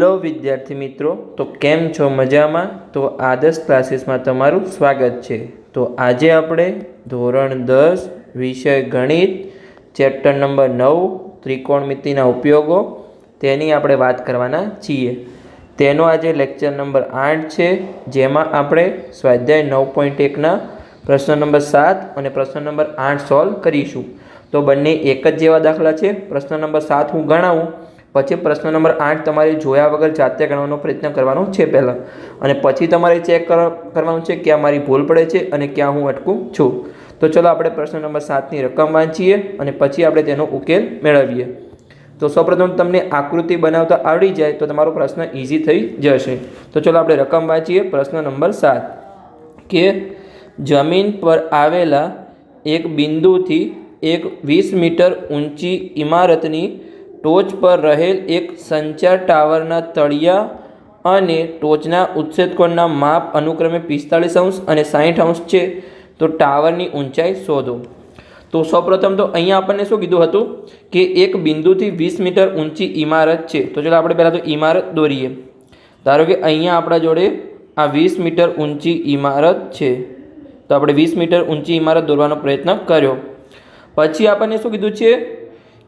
Hello વિદ્યાર્થી મિત્રો, તો કેમ છો મજામાં? તો આદર્શ ક્લાસીસમાં તમારું સ્વાગત છે. તો આજે આપણે ધોરણ દસ, વિષય ગણિત, ચેપ્ટર નંબર નવ, ત્રિકોણમિતિના ઉપયોગો, તેની આપણે વાત કરવાના છીએ. તેનો આજે લેક્ચર નંબર આઠ છે, જેમાં આપણે સ્વાધ્યાય નવ પોઈન્ટ એકના પ્રશ્ન નંબર સાત અને પ્રશ્ન નંબર આઠ સોલ્વ કરીશું. તો બંને એક જ જેવા દાખલા છે. પ્રશ્ન નંબર સાત હું ગણાવું. પછી પ્રશ્ન નંબર આઠ, તમારે જોયા વગર જાતે ગણવાનો પ્રયત્ન કરવાનો છે પહેલાં. અને પછી તમારે ચેક કરવાનું છે ક્યાં મારી ભૂલ પડે છે અને ક્યાં હું અટકું છું. તો ચલો આપણે પ્રશ્ન નંબર સાતની રકમ વાંચીએ અને પછી આપણે તેનો ઉકેલ મેળવીએ. તો સૌપ્રથમ તમને આકૃતિ બનાવતા આવડી જાય તો તમારો પ્રશ્ન ઇઝી થઈ જશે. તો ચલો આપણે રકમ વાંચીએ, પ્રશ્ન નંબર સાત. કે જમીન પર આવેલા એક બિંદુથી એક વીસ મીટર ઊંચી ઇમારતની ટોચ પર રહેલ એક સંચાર ટાવરના તળિયા અને ટોચના ઉચ્છેદકોણના માપ અનુક્રમે પિસ્તાળીસ અંશ અને સાહીઠ અંશ છે. તો ટાવરની ઊંચાઈ શોધો. તો સૌપ્રથમ તો અહીંયા આપણને શું કીધું હતું કે એક બિંદુથી વીસ મીટર ઊંચી ઇમારત છે. તો ચાલો આપણે પહેલાં તો ઇમારત દોરીએ. ધારો કે અહીંયા આપણા જોડે આ વીસ મીટર ઊંચી ઇમારત છે. તો આપણે વીસ મીટર ઊંચી ઇમારત દોરવાનો પ્રયત્ન કર્યો. પછી આપણને શું કીધું છે?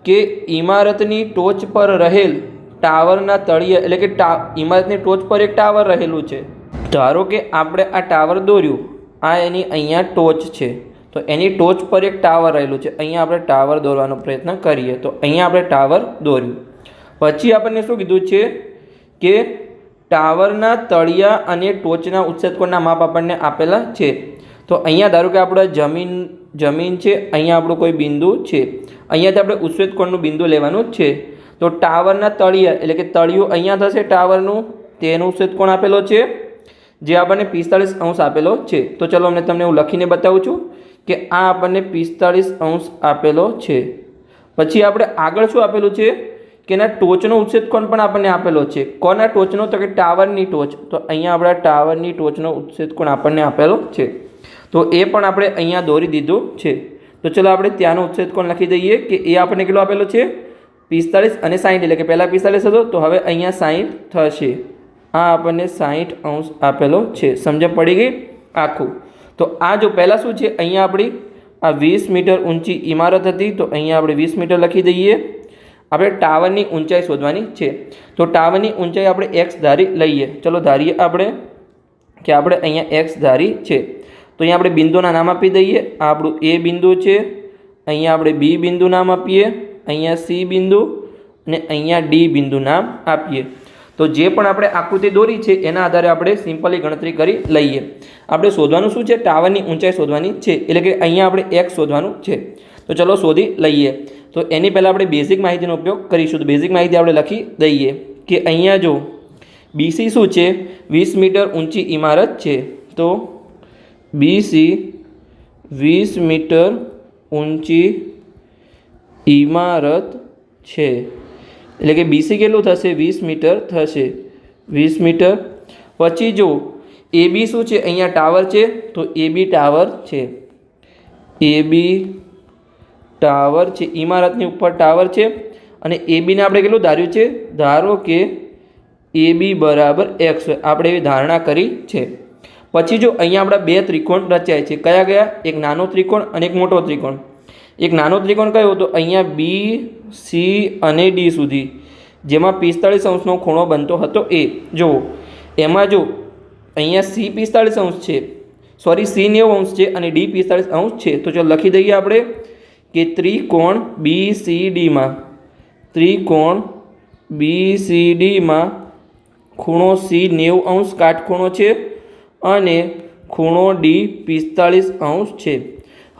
કે ઇમારતની ટોચ પર રહેલ ટાવરના તળિયે, એટલે કે ટા ઇમારતની ટોચ પર એક ટાવર રહેલું છે. ધારો કે આપણે આ ટાવર દોર્યું, આ એની અહીંયા ટોચ છે. તો એની ટોચ પર એક ટાવર રહેલું છે. અહીંયા આપણે ટાવર દોરવાનો પ્રયત્ન કરીએ. તો અહીંયા આપણે ટાવર દોર્યું. પછી આપણને શું કીધું છે કે ટાવરના તળિયા અને ટોચના ઉત્સેદકોના માપ આપણને આપેલા છે. તો અહીંયા ધારો કે આપણે જમીન જમીન છે, અહીંયા આપણું કોઈ બિંદુ છે. અહીંયાથી આપણે ઉચ્છેદકોણનું બિંદુ લેવાનું છે. તો ટાવરના તળિયા, એટલે કે તળિયું અહીંયા થશે ટાવરનું, તેનું ઉચ્છેદકોણ આપેલો છે? જે આપણને પિસ્તાળીસ અંશ આપેલો છે. તો ચલો અમને તમને હું લખીને બતાવું છું કે આ આપણને પિસ્તાળીસ અંશ આપેલો છે. પછી આપણે આગળ શું આપેલું છે? કે એના ટોચનો ઉચ્છેદકોણ પણ આપણને આપેલો છે. કોના ટોચનો? તો કે ટાવરની ટોચ. તો અહીંયા આપણા ટાવરની ટોચનો ઉચ્છેદકોણ આપણને આપેલો છે. તો એ પણ આપણે અહીંયા દોરી દીધું છે. તો ચલો આપણે ત્યાંનો ઉચ્છેદ કોણ લખી દઈએ કે એ આપણને કેટલો આપેલો છે? પિસ્તાળીસ અને સાહીઠ એટલે કે પહેલાં પિસ્તાળીસ હતો, તો હવે અહીંયા સાહીઠ થશે. આ આપણને સાહીઠ અંશ આપેલો છે. સમજણ પડી ગઈ? આખું. તો આ જો પહેલાં શું છે? અહીંયા આપણી આ વીસ મીટર ઊંચી ઇમારત હતી, તો અહીંયા આપણે વીસ મીટર લખી દઈએ. આપણે ટાવરની ઊંચાઈ શોધવાની છે. તો ટાવરની ઊંચાઈ આપણે એક્સ ધારી લઈએ. ચલો ધારીએ આપણે કે આપણે અહીંયા એક્સ ધારી છે. તો અહીંયા આપણે બિંદુના નામ આપી દઈએ. આ આપણું એ બિંદુ છે. અહીંયા આપણે બી બિંદુ નામ આપીએ. અહીંયા સી બિંદુ અને અહીંયા ડી બિંદુ નામ આપીએ. તો જે પણ આપણે આકૃતિ દોરી છે, એના આધારે આપણે સિમ્પલી ગણતરી કરી લઈએ. આપણે શોધવાનું શું છે? ટાવરની ઊંચાઈ શોધવાની છે. એટલે કે અહીંયા આપણે એક્સ શોધવાનું છે. તો ચલો શોધી લઈએ. તો એની પહેલાં આપણે બેઝિક માહિતીનો ઉપયોગ કરીશું. તો બેઝિક માહિતી આપણે લખી દઈએ કે અહીંયા જો બીસી શું છે? વીસ મીટર ઊંચી ઇમારત છે. તો બીસી, વીસ મીટર ઊંચી ઇમારત છે. એટલે કે બીસી કેટલું થશે? વીસ મીટર થશે. વીસ મીટર. પછી જો એ બી શું છે? અહીંયા ટાવર છે, તો એ બી ટાવર છે. એ બી ટાવર છે. ઇમારતની ઉપર ટાવર છે. અને એ બીને આપણે કેટલું ધાર્યું છે? ધારો કે એ બી બરાબર એક્સ આપણે એવી ધારણા કરી છે. પછી જો અહીંયા આપણા બે ત્રિકોણ રચાય છે, કયા કયા? એક નાનો ત્રિકોણ અને એક મોટો ત્રિકોણ. એક નાનો ત્રિકોણ કયો? તો અહીંયા બી સી અને ડી સુધી. જેમાં પિસ્તાળીસ અંશનો ખૂણો બનતો હતો એ જુઓ, એમાં જો અહીંયા સી પિસ્તાળીસ અંશ છે સોરી સી નેવું અંશ છે અને ડી પિસ્તાળીસ અંશ છે, તો ચાલો લખી દઈએ આપણે કે ત્રિકોણ બી સી ડીમાં ત્રિકોણ બી સી ડીમાં ખૂણો સી નેવું અંશ કાટખૂણો છે અને ખૂણો ડી પિસ્તાળીસ અંશ છે.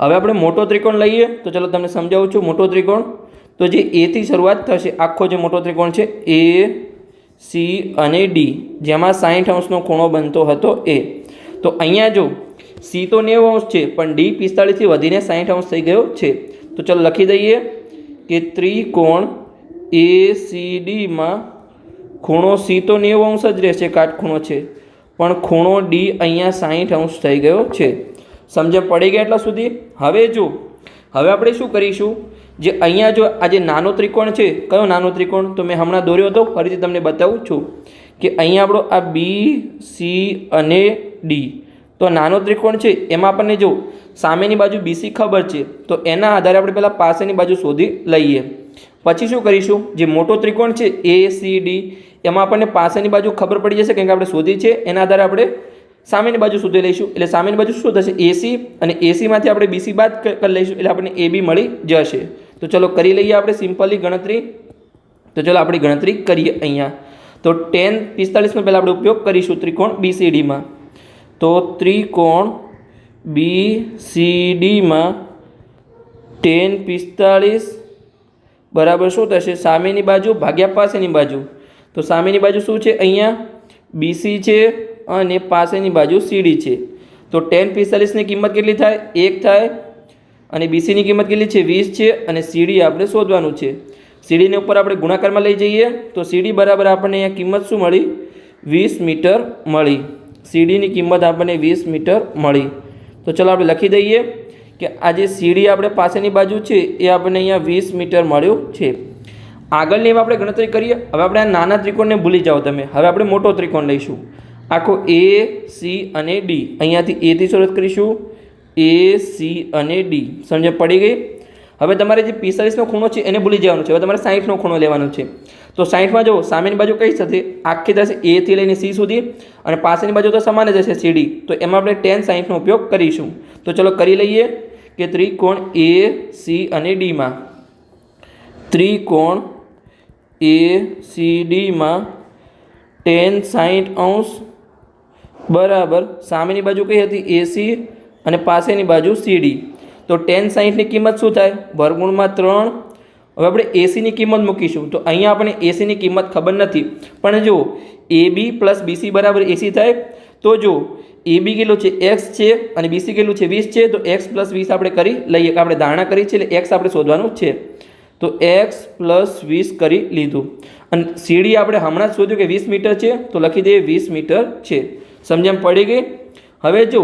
હવે આપણે મોટો ત્રિકોણ લઈએ, તો ચાલો તમને સમજાવું છું મોટો ત્રિકોણ. તો જે એથી શરૂઆત થશે, આખો જે મોટો ત્રિકોણ છે એ સી અને ડી જેમાં સાહીઠ અંશનો ખૂણો બનતો હતો એ તો અહીંયા જો સી તો નેવું અંશ છે, પણ ડી પિસ્તાળીસથી વધીને સાહીઠ અંશ થઈ ગયો છે. તો ચાલો લખી દઈએ કે ત્રિકોણ એ સી ડીમાં ખૂણો સી તો નેવું અંશ જ રહેશે, કાટખૂણો છે. પણ ખૂણો ડી અહીંયા સાહીઠ અંશ થઈ ગયો છે. સમજ પડી ગયા એટલા સુધી? હવે જો, હવે આપણે શું કરીશું? જે અહીંયા જો આ જે નાનો ત્રિકોણ છે, કયો નાનો ત્રિકોણ? તો મેં હમણાં દોર્યો હતો, ફરીથી તમને બતાવું છું કે અહીંયા આપણો આ બી સી અને ડી તો નાનો ત્રિકોણ છે, એમાં આપણને જો સામેની બાજુ બીસી ખબર છે, તો એના આધારે આપણે પહેલાં પાસેની બાજુ શોધી લઈએ. પછી શું કરીશું? જે મોટો ત્રિકોણ છે એ સી ડી એમાં આપણને પાસેની બાજુ ખબર પડી જશે કેમ કે આપણે શોધી છે. એના આધારે આપણે સામેની બાજુ શોધી લઈશું. એટલે સામેની બાજુ શું થશે? એસી અને એસીમાંથી આપણે બીસી બાદ કરી લઈશું. એટલે આપણને એ બી મળી જશે. તો ચલો કરી લઈએ આપણે સિમ્પલી ગણતરી. તો ચલો આપણી ગણતરી કરીએ અહીંયા. તો ટેન પિસ્તાળીસનો પહેલાં આપણે ઉપયોગ કરીશું ત્રિકોણ બીસીડીમાં તો ત્રિકોણ બી સી ડીમાં ટેન પિસ્તાળીસ બરાબર શું થશે? સામેની બાજુ, ભાગ્યા પાસેની બાજુ. તો સામેની બાજુ શું છે અહીંયા? બીસી છે અને પાસેની બાજુ સીડી છે. તો ટેન પિસ્તાલીસની કિંમત કેટલી થાય? એક થાય. અને બીસીની કિંમત કેટલી છે? વીસ છે. અને સીડી આપણે શોધવાનું છે. સીડીને ઉપર આપણે ગુણાકારમાં લઈ જઈએ. તો સીડી બરાબર આપણને અહીંયા કિંમત શું મળી? વીસ મીટર મળી. સીડીની કિંમત આપણને વીસ મીટર મળી. તો ચલો આપણે લખી દઈએ કે આ જે સીડી આપણે પાસેની બાજુ છે, એ આપણને અહીંયા વીસ મીટર મળ્યું છે. આગળની આપણે ગણતરી કરીએ, હવે આપણે આ નાના ત્રિકોણને ભૂલી જાઓ તમે. હવે આપણે મોટો ત્રિકોણ લઈશું. આખો એ સી અને ડી અહીંયાથી એથી શરૂઆત કરીશું. એ સી અને ડી સમજ પડી ગઈ? હવે તમારે જે પિસ્તાલીસનો ખૂણો છે એને ભૂલી જવાનું છે. હવે તમારે સાહીઠનો ખૂણો લેવાનો છે. તો સાહીઠમાં જુઓ, સામેની બાજુ કઈ થશે આખી થશે એથી લઈને સી સુધી અને પાસેની બાજુ તો સમાન જ હશે સીડી તો એમાં આપણે ટેન સાહીઠનો ઉપયોગ કરીશું. તો ચલો કરી લઈએ કે ત્રિકોણ એ સી અને ડીમાં ત્રિકોણ એ સી ડીમાં ટેન સાહીઠ અંશ બરાબર સામેની બાજુ કઈ હતી? એસી અને પાસેની બાજુ સીડી તો ટેન સાહીઠની કિંમત શું થાય? વર્ગુણમાં ત્રણ. હવે આપણે એસીની કિંમત મૂકીશું. તો અહીંયા આપણે એસીની કિંમત ખબર નથી. પણ જો એ બી પ્લસ બીસી બરાબર એસી થાય, તો જો એ બી કેટલું છે? એક્સ છે અને બીસી કેટલું છે? વીસ છે, તો એક્સ પ્લસ વીસ આપણે કરી લઈએ. કે આપણે ધારણા કરી છે એટલે એક્સ આપણે શોધવાનું છે. તો એક્સ પ્લસ વીસ કરી લીધું. અને સીડી આપણે હમણાં જ શોધ્યું કે વીસ મીટર છે, તો લખી દઈએ વીસ મીટર છે. સમજણ પડી ગઈ? હવે જો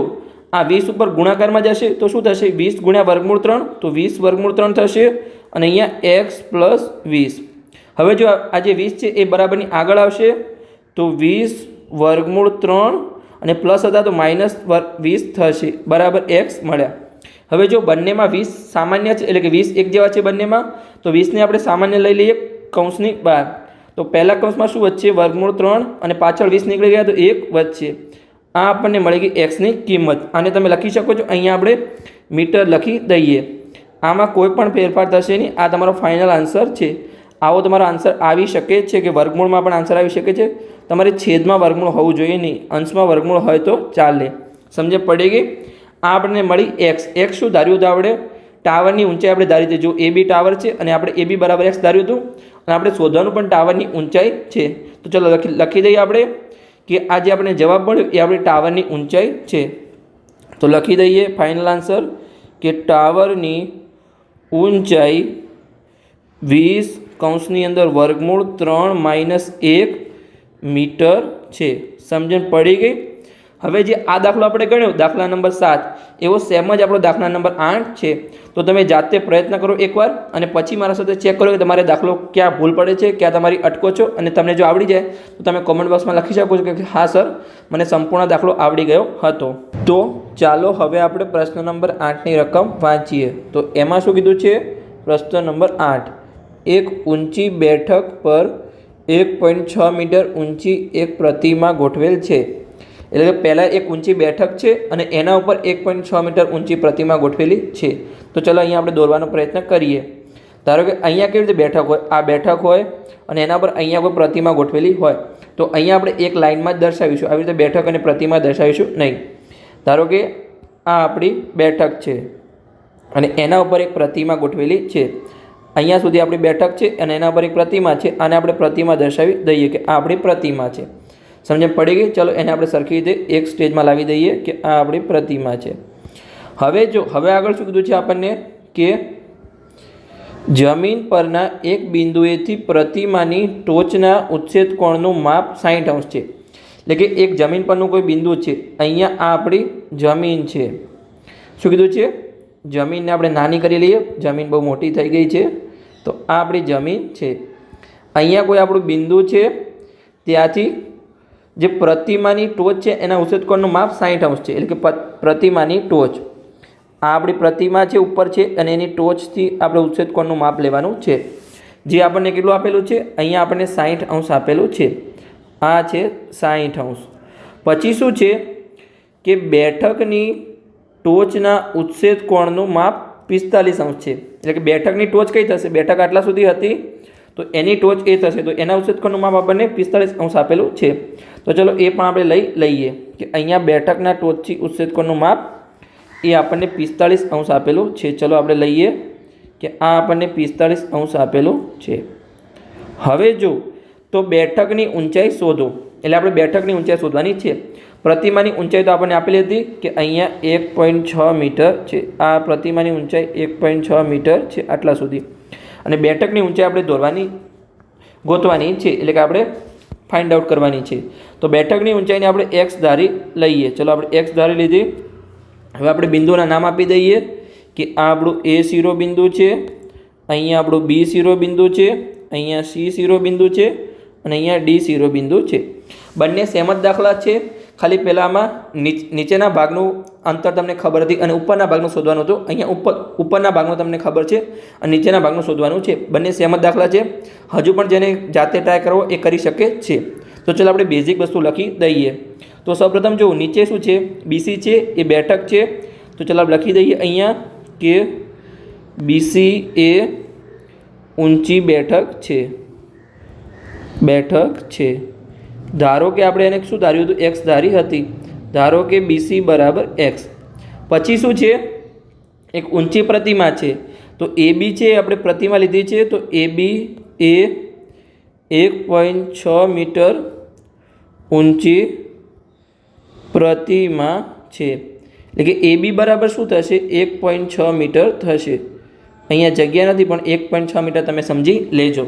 આ વીસ ઉપર ગુણાકારમાં જશે, તો શું થશે? વીસ ગુણ્યા વર્ગમૂળ ત્રણ, તો વીસ વર્ગમૂળ ત્રણ થશે. અને અહીંયા એક્સ પ્લસ વીસ. હવે જો આ જે વીસ છે, એ બરાબરની આગળ આવશે, તો વીસ વર્ગમૂળ ત્રણ અને પ્લસ હતા તો માઇનસ વીસ થશે. બરાબર એક્સ મળ્યા. હવે જો બંનેમાં વીસ સામાન્ય છે, એટલે કે વીસ એક જેવા છે બંનેમાં, તો વીસને આપણે સામાન્ય લઈ લઈએ કૌંસની બહાર. તો પહેલા કૌંસમાં શું વચ્ચે વર્ગમૂળ ત્રણ અને પાછળ વીસ નીકળી ગયા તો એક વચ્ચે આ આપણને મળી ગઈ એક્સની કિંમત. આને તમે લખી શકો છો. અહીંયા આપણે મીટર લખી દઈએ. આમાં કોઈ પણ ફેરફાર થશે નહીં. આ તમારો ફાઇનલ આન્સર છે. આવો તમારો આન્સર આવી શકે છે કે વર્ગમૂળમાં પણ આન્સર આવી શકે છે. તમારે છેદમાં વર્ગમૂળ હોવું જોઈએ નહીં. અંશમાં વર્ગમૂળ હોય તો ચાલે. સમજે પડી ગઈ? આ આપણને મળી એક્સ એક્સ શું ધાર્યું હતું આપણે? ટાવરની ઊંચાઈ આપણે ધારી હતી જો એ બી ટાવર છે અને આપણે એ બી બરાબર એક્સ ધાર્યું હતું, અને આપણે શોધવાનું પણ ટાવરની ઊંચાઈ છે. તો ચલો લખી લખી દઈએ આપણે કે આ જે આપણે જવાબ મળ્યો એ આપણી ટાવરની ઊંચાઈ છે. તો લખી દઈએ ફાઇનલ આન્સર કે ટાવરની ઊંચાઈ વીસ કૌંસની અંદર વર્ગમૂળ ત્રણ માઇનસ એક મીટર છે. સમજણ પડી ગઈ? હવે જે આ દાખલો આપણે ગણ્યો, દાખલા નંબર સાત, એવો સેમ જ આપણો દાખલા નંબર આઠ છે. તો તમે જાતે પ્રયત્ન કરો એકવાર અને પછી મારા સાથે ચેક કરો કે તમારે દાખલો ક્યાં ભૂલ પડે છે, ક્યાં તમારી અટકો છો અને તમને જો આવડી જાય, તો તમે કોમેન્ટ બોક્સમાં લખી શકો છો કે હા સર મને સંપૂર્ણ દાખલો આવડી ગયો હતો. તો ચાલો હવે આપણે પ્રશ્ન નંબર આઠની રકમ વાંચીએ. તો એમાં શું કીધું છે? પ્રશ્ન નંબર આઠ, એક ઊંચી બેઠક પર એક પોઈન્ટ છ મીટર ઊંચી એક પ્રતિમા ગોઠવેલ છે. એટલે કે પહેલાં એક ઊંચી બેઠક છે અને એના ઉપર એક પોઈન્ટ છ મીટર ઊંચી પ્રતિમા ગોઠવેલી છે. તો ચલો અહીંયા આપણે દોરવાનો પ્રયત્ન કરીએ. ધારો કે અહીંયા કેવી રીતે બેઠક હોય? આ બેઠક હોય અને એના પર અહીંયા કોઈ પ્રતિમા ગોઠવેલી હોય. તો અહીંયા આપણે એક લાઇનમાં જ દર્શાવીશું. આવી રીતે બેઠક અને પ્રતિમા દર્શાવીશું નહીં. ધારો કે આ આપણી બેઠક છે અને એના ઉપર એક પ્રતિમા ગોઠવેલી છે. અહીંયા સુધી આપણી બેઠક છે અને એના પર એક પ્રતિમા છે. આને આપણે પ્રતિમા દર્શાવી દઈએ કે આ આપણી પ્રતિમા છે. સમજણ પડી ગઈ? ચલો એને આપણે સરખી રીતે એક સ્ટેજમાં લાવી દઈએ કે આ આપણી પ્રતિમા છે. હવે જો, હવે આગળ શું કીધું છે આપણને? કે જમીન પરના એક બિંદુએથી પ્રતિમાની ટોચના ઉચ્છેદ કોણનું માપ સાઠ અંશ છે. એટલે કે એક જમીન પરનું કોઈ બિંદુ છે, અહીંયા આ આપણી જમીન છે. શું કીધું છે? જમીનને આપણે નાની કરી લઈએ. જમીન બહુ મોટી થઈ ગઈ છે. તો આ આપણી જમીન છે. અહીંયા કોઈ આપણું બિંદુ છે, ત્યાંથી જે પ્રતિમાની ટોચ છે, એના ઉચ્ચેદકોણનું માપ સાઠ અંશ છે, એટલે કે પ્રતિમાની ટોચ. આ આપણી પ્રતિમા છે, ઉપર છે, અને એની ટોચથી આપણે ઉચ્છેદકોણનું માપ લેવાનું છે. જે આપણને કેટલું આપેલું છે, અહીંયા આપણને સાઠ અંશ આપેલું છે. આ છે સાઠ અંશ. પછી શું છે કે બેઠકની ટોચના ઉચ્છેદ કોણનું માપ પિસ્તાલીસ અંશ છે. એટલે કે બેઠકની ટોચ કઈ થશે? બેઠક આટલા સુધી હતી તો એની ટોચ એ થશે. તો એના ઉચ્છેદ માપ આપણને પિસ્તાલીસ અંશ આપેલું છે. તો ચલો એ પણ આપણે લઈ લઈએ કે અહીંયા બેઠકના ટોચથી ઉચ્છેદ માપ એ આપણને પિસ્તાળીસ અંશ આપેલું છે. ચલો આપણે લઈએ કે આ આપણને પિસ્તાળીસ અંશ આપેલું છે. હવે જો તો બેઠકની ઊંચાઈ શોધો. એટલે આપણે બેઠકની ઊંચાઈ શોધવાની છે. પ્રતિમાની ઊંચાઈ તો આપણને આપેલી હતી કે અહીંયા એક પોઈન્ટ છ મીટર છે. આ પ્રતિમાની ઊંચાઈ એક પોઈન્ટ છ મીટર છે આટલા સુધી. અને બેઠકની ઊંચાઈ આપણે દોરવાની, ગોતવાની છે. એટલે કે આપણે ફાઇન્ડ આઉટ કરવાની છે. તો બેઠકની ઊંચાઈને આપણે એક્સ ધારી લઈએ. ચલો આપણે એક્સ ધારી લીધી. હવે આપણે બિંદુના નામ આપી દઈએ કે આ આપણું એ શિરો બિંદુ છે. અહીંયા આપણું બી શિરો બિંદુ છે. અહીંયા સી શિરો બિંદુ છે. અને અહીંયા ડી શિરો બિંદુ છે. બંને સેમ જ દાખલા છે. ખાલી પહેલાંમાં નીચ, નીચેના ભાગનું અંતર તમને ખબર હતી અને ઉપરના ભાગનું શોધવાનું હતું. અહીંયા ઉપર, ઉપરના ભાગનું તમને ખબર છે અને નીચેના ભાગનું શોધવાનું છે. બંને સેમ જ દાખલા છે. હજુ પણ જેને જાતે ટ્રાય કરવો એ કરી શકે છે. તો ચાલો આપણે બેઝિક વસ્તુ લખી દઈએ. તો સૌપ્રથમ જો નીચે શું છે? બીસી છે, એ બેઠક છે. તો ચાલો આપણે લખી દઈએ અહીંયા કે બીસી એ ઊંચી બેઠક છે. બેઠક છે. ધારો કે આપણે એને શું ધાર્યું હતું? એક્સ ધારી હતી. ધારો કે બીસી બરાબર એક્સ પછી શું છે? એક ઊંચી પ્રતિમા છે. તો એ બી છે, આપણે પ્રતિમા લીધી છે, તો એ બી એ એક પોઈન્ટ છ મીટર ઊંચી પ્રતિમા છે. એટલે કે એ બી બરાબર શું થશે? એક પોઈન્ટ છ મીટર થશે. અહીંયા જગ્યા નથી, પણ એક પોઈન્ટ છ મીટર તમે સમજી લેજો.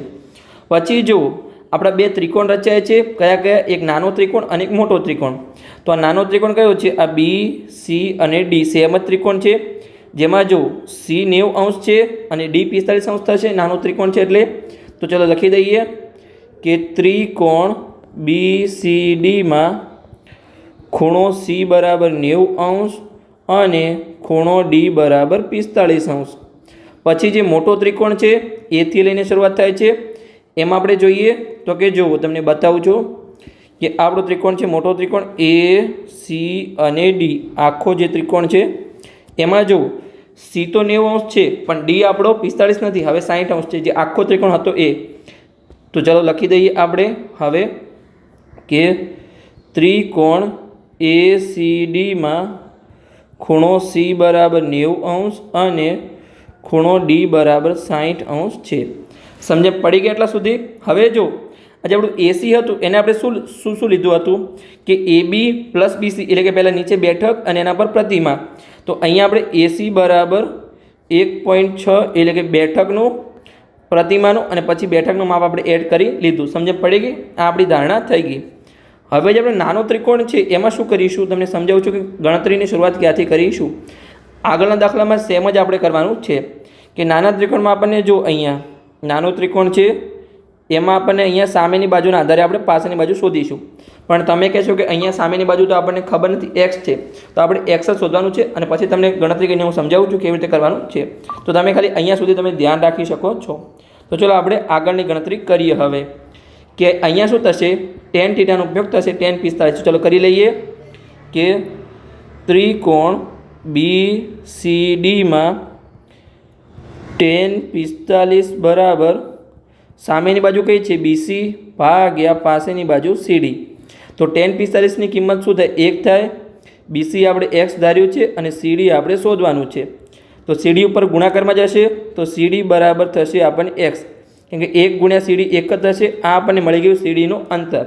પછી જુઓ આપણા બે ત્રિકોણ રચાય છે. કયા કયા? એક નાનો ત્રિકોણ અને એક મોટો ત્રિકોણ. તો આ નાનો ત્રિકોણ કયો છે? આ બી, સી અને ડી સેમ જ ત્રિકોણ છે. જેમાં જો સી નેવું અંશ છે અને ડી પિસ્તાલીસ અંશ થશે. નાનો ત્રિકોણ છે એટલે. તો ચલો લખી દઈએ કે ત્રિકોણ બી, સી ડીમાં ખૂણો સી બરાબર નેવું અંશ અને ખૂણો ડી બરાબર પિસ્તાળીસ અંશ. પછી જે મોટો ત્રિકોણ છે, એથી લઈને શરૂઆત થાય છે. એમાં આપણે જોઈએ તો કે જુઓ તમને બતાવું છું કે આપણો ત્રિકોણ છે, મોટો ત્રિકોણ એ સી અને ડી આખો જે ત્રિકોણ છે, એમાં જુઓ સી તો નેવું અંશ છે, પણ ડી આપણો પિસ્તાળીસ નથી, હવે સાઠ અંશ છે, જે આખો ત્રિકોણ હતો એ તો ચાલો લખી દઈએ આપણે હવે કે ત્રિકોણ એ સી ડીમાં ખૂણો સી બરાબર નેવું અંશ અને ખૂણો ડી બરાબર સાઠ અંશ છે. સમજે? પડી ગયા એટલા સુધી? હવે જો, આજે આપણું એસી હતું, એને આપણે શું શું શું લીધું હતું? કે એ બી પ્લસ બીસી એટલે કે પહેલાં નીચે બેઠક અને એના પર પ્રતિમા. તો અહીંયા આપણે એસી બરાબર એક પોઈન્ટ છ, એટલે કે બેઠકનું પ્રતિમાનું અને પછી બેઠકનું માપ આપણે એડ કરી લીધું. સમજે? પડી ગઈ? આ આપણી ધારણા થઈ ગઈ. હવે જે આપણે નાનો ત્રિકોણ છે, એમાં શું કરીશું? તમને સમજાવું છું કે ગણતરીની શરૂઆત ક્યાંથી કરીશું? આગળના દાખલામાં સેમ જ આપણે કરવાનું છે. કે નાના ત્રિકોણમાં આપણને જો અહીંયા નાનો ત્રિકોણ છે, એમાં આપણને અહીંયા સામેની બાજુના આધારે આપણે પાછળની બાજુ શોધીશું. પણ તમે કહેશો કે અહીંયા સામેની બાજુ તો આપણને ખબર નથી એક્સ છે. તો આપણે એક્સ જ શોધવાનું છે અને પછી તમને ગણતરી કરીને હું સમજાવું છું કેવી રીતે કરવાનું છે. તો તમે ખાલી અહીંયા સુધી તમે ધ્યાન રાખી શકો છો. તો ચલો આપણે આગળની ગણતરી કરીએ હવે. કે અહીંયા શું થશે? ટેન થીટાનો ઉપયોગ થશે ટેન પિસ્તાળીસ. ચલો કરી લઈએ કે ત્રિકોણ બી સી ડીમાં ટેન પિસ્તાલીસ બરાબર. સામેની બાજુ કઈ છે? બીસી ભાગ્યા પાસેની બાજુ સીડી તો ટેન પિસ્તાલીસની કિંમત શું થાય? એક થાય. બીસી આપણે એક્સ ધાર્યું છે અને સીડી આપણે શોધવાનું છે. તો સીડી ઉપર ગુણાકારમાં જશે. તો સીડી બરાબર થશે આપણને એક્સ કેમ કે એક ગુણ્યા સીડી એક જ થશે. આ આપણને મળી ગયું સીડીનું અંતર.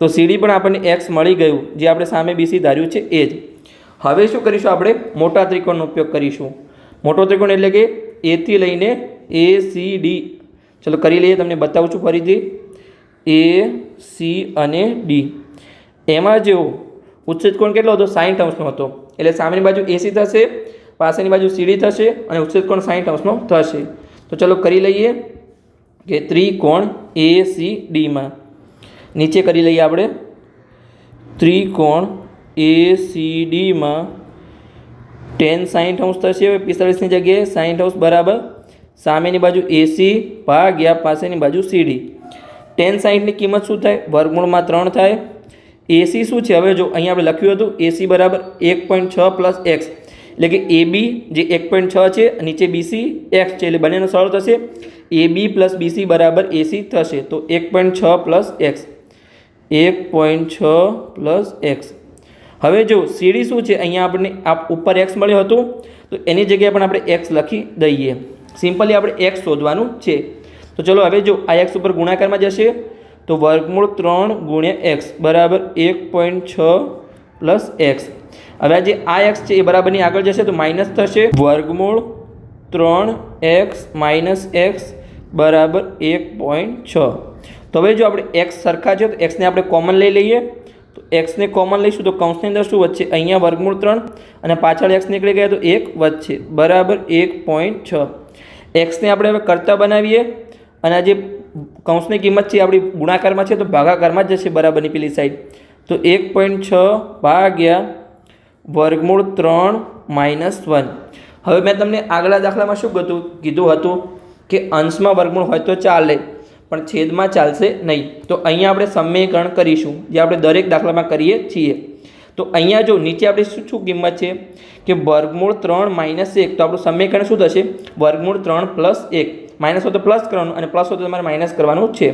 તો સીડી પણ આપણને એક્સ મળી ગયું, જે આપણે સામે બીસી ધાર્યું છે એ જ. હવે શું કરીશું આપણે? મોટા ત્રિકોણનો ઉપયોગ કરીશું. મોટો ત્રિકોણ એટલે કે એથી લઈને એ, સી, ડી. ચલો કરી લઈએ, તમને બતાવું છું ફરીથી. એ, સી અને ડી. એમાં જેવો ઉચ્છેદ કોણ કેટલો હતો? સાઠ અંશનો હતો. એટલે સામેની બાજુ એસી થશે, પાસેની બાજુ સીડી થશે અને ઉચ્છેદ કોણ સાઠ અંશનો થશે. તો ચલો કરી લઈએ કે ત્રિકોણ એ, સી, ડીમાં. નીચે કરી લઈએ આપણે. ત્રિકોણ એ, સી, ડીમાં ટેન સાઠ અંશ થશે હવે પિસ્તાળીસની જગ્યાએ સાઠ અંશ બરાબર. સામેની બાજુ એસી ભાગ્યા પાસેની બાજુ સીડી ટેન સાઠની કિંમત શું થાય? વર્ગમૂળમાં ત્રણ થાય. એસી શું છે? હવે જો અહીંયા આપણે લખ્યું હતું એસી બરાબર એક પોઈન્ટ છ પ્લસ એક્સ એટલે કે એ બી જે એક પોઈન્ટ છ છે નીચે બીસી એક્સ છે, એટલે બંનેનો સરળ થશે. એ બી પ્લસ બીસી બરાબર એસી થશે, તો એક પોઈન્ટ છ પ્લસ એક્સ એક પોઈન્ટ છ પ્લસ એક્સ હવે જો સીડી શું છે? અહીંયા આપણને આ ઉપર એક્સ મળ્યું હતું, તો એની જગ્યાએ પણ આપણે એક્સ લખી દઈએ. સિમ્પલી આપણે એક્સ શોધવાનું છે. તો ચલો હવે જો આ એક્સ ઉપર ગુણાકારમાં જશે, તો વર્ગમૂળ ત્રણ ગુણ્યા એક્સ બરાબર એક પોઈન્ટ છ પ્લસ એક્સ હવે જે આ એક્સ છે એ બરાબરની આગળ જશે, તો માઇનસ થશે. વર્ગમૂળ ત્રણ એક્સ માઇનસ એક્સ બરાબર એક પોઈન્ટ છ. તો હવે જો આપણે એક્સ સરખા છે, તો એક્સને આપણે કોમન લઈ લઈએ. તો એક્સને કોમન લઈશું તો કૌંસની અંદર શું વધશે? અહીંયા વર્ગમૂળ ત્રણ અને પાછળ એક્સ નીકળી ગયા તો એક વધશે. બરાબર એક પોઈન્ટ છ. એક્સને આપણે હવે કરતા બનાવીએ અને આ જે કૌંસની કિંમત છે આપણી ગુણાકારમાં છે તો ભાગાકારમાં જ જશે બરાબરની પેલી સાઈડ તો એક પોઈન્ટ છ ભાગ્યા વર્ગમૂળ ત્રણ માઇનસ વન હવે મેં તમને આગલા દાખલામાં શું કીધું કીધું હતું કે અંશમાં વર્ગમૂળ હોય તો ચાલે. પણ છેદમાં ચાલશે નહીં. તો અહીંયા આપણે સમીકરણ કરીશું, જે આપણે દરેક દાખલામાં કરીએ છીએ. તો અહીંયા જો નીચે આપણી શું શું કિંમત છે? કે વર્ગમૂળ ત્રણ માઇનસ એક. તો આપણું સમીકરણ શું થશે? વર્ગમૂળ ત્રણ પ્લસ એક. માઇનસ હોય તો પ્લસ કરવાનું અને પ્લસ હોય તો તમારે માઇનસ કરવાનું છે.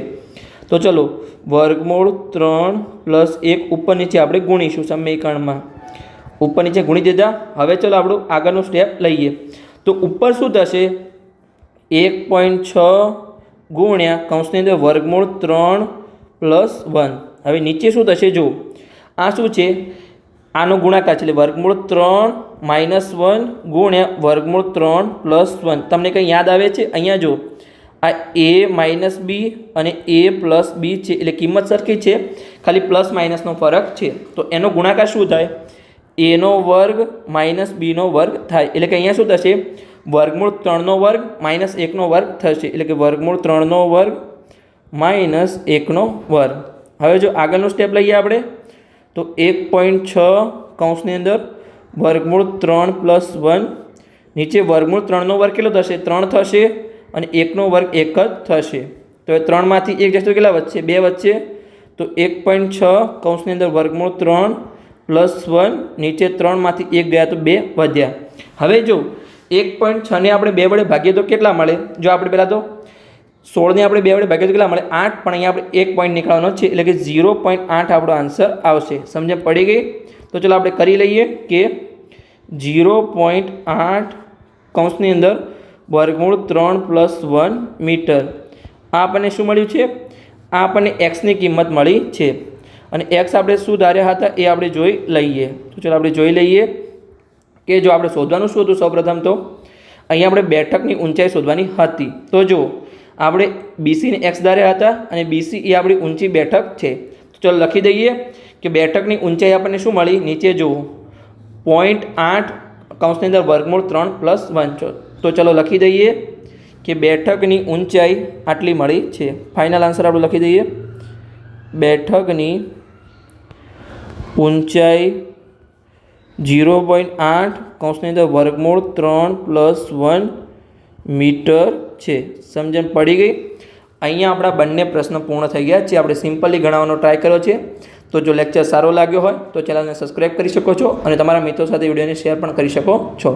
તો ચલો, વર્ગમૂળ ત્રણ પ્લસ એક ઉપર નીચે આપણે ગુણીશું સમીકરણમાં. ઉપર નીચે ગુણી દીધા. હવે ચલો આપણું આગળનું સ્ટેપ લઈએ. તો ઉપર શું થશે? એક પોઈન્ટ છ ગુણ્યા કૌંસની અંદર વર્ગમૂળ ત્રણ પ્લસ વન. હવે નીચે શું થશે? જુઓ. આ શું છે? આનો ગુણાકાર છે એટલે વર્ગમૂળ ત્રણ માઇનસ વન ગુણ્યા વર્ગમૂળ ત્રણ પ્લસ વન. તમને કંઈ યાદ આવે છે? અહીંયા જો આ એ માઇનસ બી અને એ પ્લસ બી છે. એટલે કિંમત સરખી છે. ખાલી પ્લસ માઇનસનો ફરક છે. તો એનો ગુણાકાર શું થાય? એનો વર્ગ માઇનસ બીનો વર્ગ થાય. એટલે કે અહીંયા શું થશે? વર્ગમૂળ ત્રણનો વર્ગ માઇનસ એકનો વર્ગ થશે. એટલે કે વર્ગમૂળ ત્રણનો વર્ગ માઇનસ એકનો વર્ગ. હવે જો આગળનું સ્ટેપ લઈએ આપણે, તો એક પોઈન્ટ છ કૌંસની અંદર વર્ગમૂળ ત્રણ પ્લસ વન, નીચે વર્ગમૂળ ત્રણનો વર્ગ કેટલો થશે? ત્રણ થશે અને એકનો વર્ગ એક જ થશે. તો એ ત્રણમાંથી એક જશે કેટલા વચ્ચે બે વચ્ચે તો એક પોઈન્ટ છ કૌંસની અંદર વર્ગમૂળ ત્રણ પ્લસ વન, નીચે ત્રણમાંથી એક ગયા તો બે વધ્યા. હવે જો એક પોઈન્ટ છને આપણે બે વડે ભાગીએ તો કેટલા મળે? જો આપણે પહેલાં તો સોળને આપણે બે વડે ભાગીએ તો કેટલા મળે? આઠ, પણ અહીંયા આપણે એક પોઈન્ટ નીકળવાનો છે, એટલે કે ઝીરો પોઈન્ટ આઠ આપણો આન્સર આવશે. સમજણ પડી ગઈ? તો ચલો આપણે કરી લઈએ કે ઝીરો પોઈન્ટ આઠ કૌંસની અંદર વર્ગમૂળ ત્રણ પ્લસ વન મીટર. આપણને શું મળ્યું છે? આપણને એક્સની કિંમત મળી છે. અને એક્સ આપણે શું ધાર્યા હતા? એ આપણે જોઈ લઈએ. તો ચલો આપણે જોઈ લઈએ. કે જો આપણે શોધવાનું શું હતું સૌપ્રથમ તો, અહીંયા આપણે બેઠકની ઊંચાઈ શોધવાની હતી. તો જો આપણે બીસીને એક્સ ધાર્યા હતા અને બીસી એ આપણી ઊંચી બેઠક છે. તો ચાલો લખી દઈએ કે બેઠકની ઊંચાઈ આપણને શું મળી? નીચે જુઓ. પોઈન્ટ આઠ કૌંસની અંદર વર્ગમૂળ ત્રણ પ્લસ વન તો ચલો લખી દઈએ કે બેઠકની ઊંચાઈ આટલી મળી છે. ફાઇનલ આન્સર આપણે લખી દઈએ. બેઠકની ઊંચાઈ જીરો પોઈન્ટ આઠ કૌંસની અંદર વર્ગમૂળ ત્રણ પ્લસ વન મીટર છે. સમજણ પડી ગઈ? અહીંયા આપણા બંને પ્રશ્ન પૂર્ણ થઈ ગયા છે. આપણે સિમ્પલી ગણાવવાનો ટ્રાય કર્યો છે. તો જો લેક્ચર સારો લાગ્યો હોય તો ચેનલને સબસ્ક્રાઈબ કરી શકો છો અને તમારા મિત્રો સાથે વિડીયોને શેર પણ કરી શકો છો.